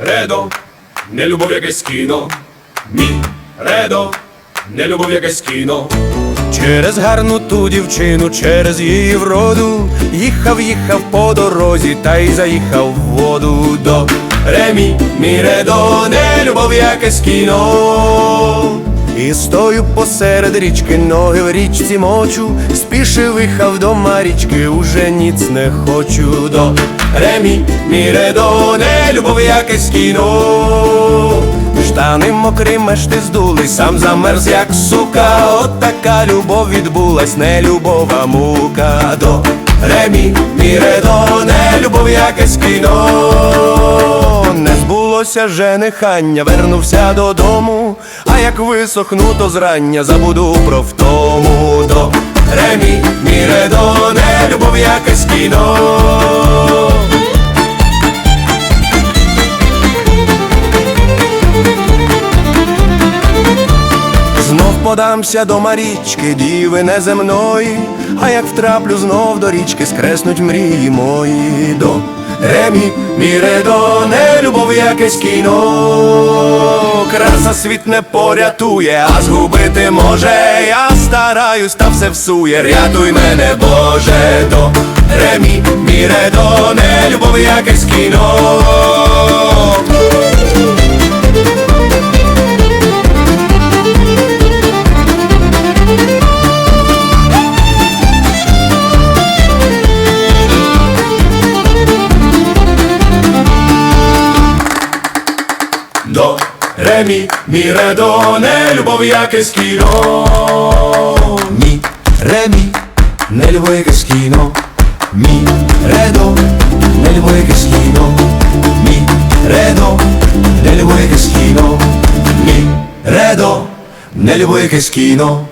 редо, не любов якесь кіно. Мі, редо, не любов якесь кіно. Через гарну ту дівчину, через її вроду, їхав, їхав по дорозі, та й заїхав в воду до Ремі, мі редо, не любов якесь кіно. І стою посеред річки, ноги в річці мочу, спішив їхав до Марічки, уже ніц не хочу до Ремі, мі редо, не любов якесь кіно. штани мокрі мешти здули, сам замерз, як сука. От така любов відбулась, не любов, а мука до Ремі, мі редо, не любов якесь кіно. Збулося женихання, вернувся додому, а як висохну, то зрання забуду про втому. До Ремі, мі редо, не любов якесь кіно. Знов подамся до Марічки, діви неземної, а як втраплю знов до річки, скреснуть мрії мої. До Ремі, мі редо, не любов якесь кіно. Краса світ не порятує, а згубити може. Я стараюсь, та все всує. Рятуй мене, Боже, до Ремі, мі редо, не любов якесь кіно. До Ремі, мі редо, не любов якесь кіно. Мі, ремі, не любов якесь кіно. Мі, редо, не любов якесь кіно. Мі, редо, не любов якесь кіно. Мі, редо, не любов якесь кіно.